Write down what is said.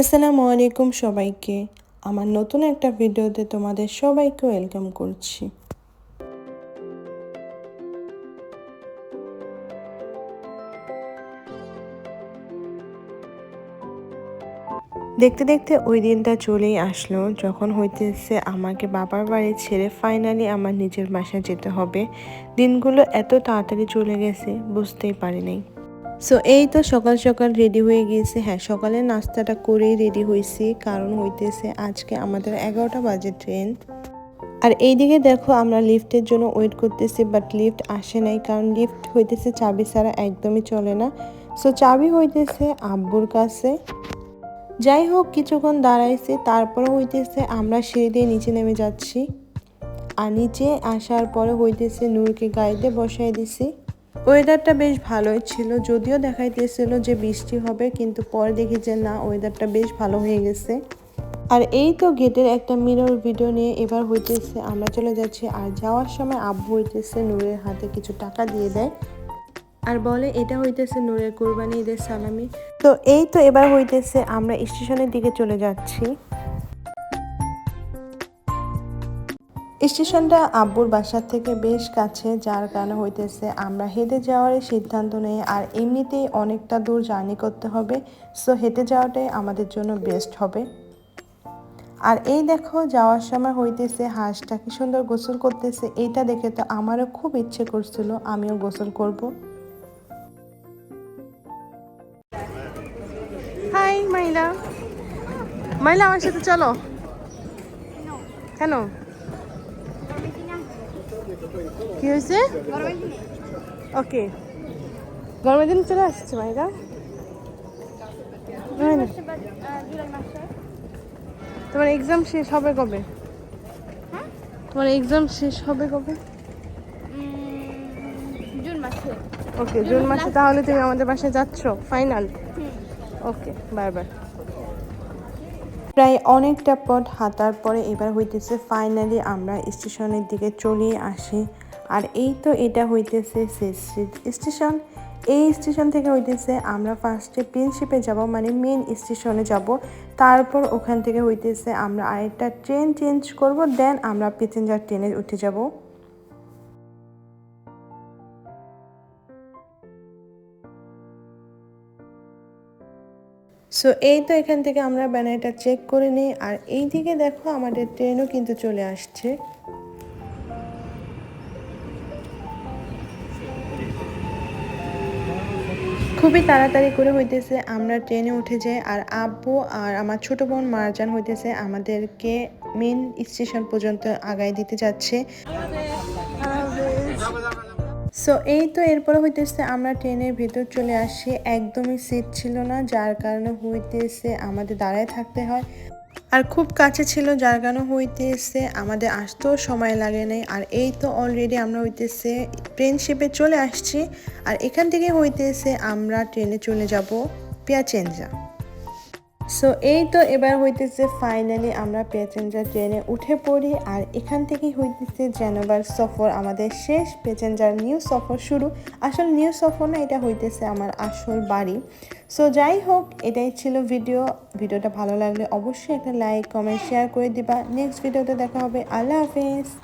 আসসালামু আলাইকুম সবাইকে। আমার নতুন একটা ভিডিওতে তোমাদের সবাইকে ওয়েলকাম করছি। দেখতে দেখতে ওই দিনটা চলেই আসলো, যখন হইতেছে আমাকে বাবার বাড়ি ছেড়ে ফাইনালি আমার নিজের বাসায় যেতে হবে। দিনগুলো এত তাড়াতাড়ি চলে গেছে, বুঝতেই পারি নাই সো এই তো সকাল সকাল রেডি হয়ে গিয়েছে। হ্যাঁ সকালে নাস্তাটা করেই রেডি হয়েছি। কারণ হইতেছে আজকে আমাদের এগারোটা বাজে ট্রেন আর এইদিকে দেখো আমরা লিফটের জন্য ওয়েট করতেছি বাট লিফট আসে নাই। কারণ লিফট হইতেছে, চাবি ছাড়া একদমই চলে না। সো চাবি হইতেছে আব্বুর কাছে। যাই হোক, কিছুক্ষণ দাঁড়াইছে। তারপরে হইতেছে আমরা সিঁড়ি দিয়ে নিচে নেমে যাচ্ছি। আর নিচে আসার পরে হইতেছে নূরকে গাড়িতে বসাই দিছি। ওয়েদারটা বেশ ভালোই ছিল, যদিও দেখাইতেছিল যে বৃষ্টি হবে, কিন্তু পরে দেখি যে না ওয়েদারটা বেশ ভালো হয়ে গেছে। আর এই তো গেটের একটা মিরর ভিডিও নিয়ে এবার হইতেছে, আমরা চলে যাচ্ছি, আর যাওয়ার সময় আব্বু হইতেছে নূরের হাতে কিছু টাকা দিয়ে দেয়। আর বলে, এটা হইতেছে নূরের কোরবানি ঈদের সালামি। তো এই তো এবার হইতেছে, আমরা স্টেশনের দিকে চলে যাচ্ছি। স্টেশনটা আব্বুর বাসার থেকে বেশ কাছে, যার কারণে হইতেছে আমরা হেঁটে যাওয়ার সিদ্ধান্ত নেই। আর এমনিতেই অনেকটা দূর জার্নি করতে হবে, সো হেঁটে যাওয়াটাই আমাদের জন্য বেস্ট হবে। আর এই দেখো, যাওয়ার সময় হইতেছে হাঁসটা কি সুন্দর গোসল করতেছে, এইটা দেখে তো আমারও খুব ইচ্ছে করছিল আমিও গোসল করব। হাই, মাইলা। মাইলা, আমার সাথে চলো। কেন? কি হয়েছে? ওকে গরমের দিন চলে আসছে মাইরা তোমার এক্সাম শেষ হবে কবে? তোমার এক্সাম শেষ হবে কবে? জুন মাসে ওকে জুন মাসে। তাহলে তুমি আমাদের বাসায় যাচ্ছ ফাইনাল ওকে বাই বাই প্রায় অনেকটা পথ হাঁটার পরে এবার হইতেছে ফাইনালি আমরা স্টেশনের দিকে চলে আসি। আর এই তো এটা হইতেছে স্টেশন। এই স্টেশন থেকে হইতেছে আমরা ফার্স্টে প্রিন্সিপে যাব মানে মেন স্টেশনে যাব। তারপর ওখান থেকে হইতেছে আমরা আরেকটা ট্রেন চেঞ্জ করব দেন আমরা প্যাসেঞ্জার ট্রেনে উঠে যাব। সো এই তো এখান থেকে আমরা ব্যানারটা চেক করে নিই। আর এই দিকে দেখো আমাদের ট্রেনও কিন্তু চলে আসছে। খুবই তাড়াতাড়ি করে হইতেছে আমরা ট্রেনে উঠে যাই। আর আব্বু আর আমার ছোট বোন মারজান হইতেছে আমাদেরকে মেন স্টেশন পর্যন্ত আগায় দিতে যাচ্ছে। সো এই তো এরপরে হইতেছে আমরা ট্রেনের ভেতর চলে আসি। একদমই সিট ছিল না, যার কারণে হইতেছে আমাদের দাঁড়ায় থাকতে হয়। আর খুব কাছে ছিল, যার কারণে হইতেছে আমাদের আসতেও সময় লাগে নাই। আর এই তো অলরেডি আমরা হইতেছে ট্রেনশিপে চলে আসছি। আর এখান থেকে হইতেছে আমরা ট্রেনে চলে যাব পিয়াচেঞ্জা সো এই তো এবার হইতেছে ফাইনালি আমরা প্যাসেঞ্জার ট্রেনে উঠে পড়ি আর এখান থেকেই হইতেছে জেনোবার সফর, আমাদের শেষ প্যাসেঞ্জার নিউ সফর শুরু। আসল নিউ সফর না, এটা হইতেছে আমার আসল বাড়ি। সো যাই হোক, এটাই ছিল ভিডিও ভিডিওটা ভালো লাগলে অবশ্যই একটা লাইক কমেন্ট শেয়ার করে দিবা। নেক্সট ভিডিওতে দেখা হবে। আল্লাহ হাফিজ।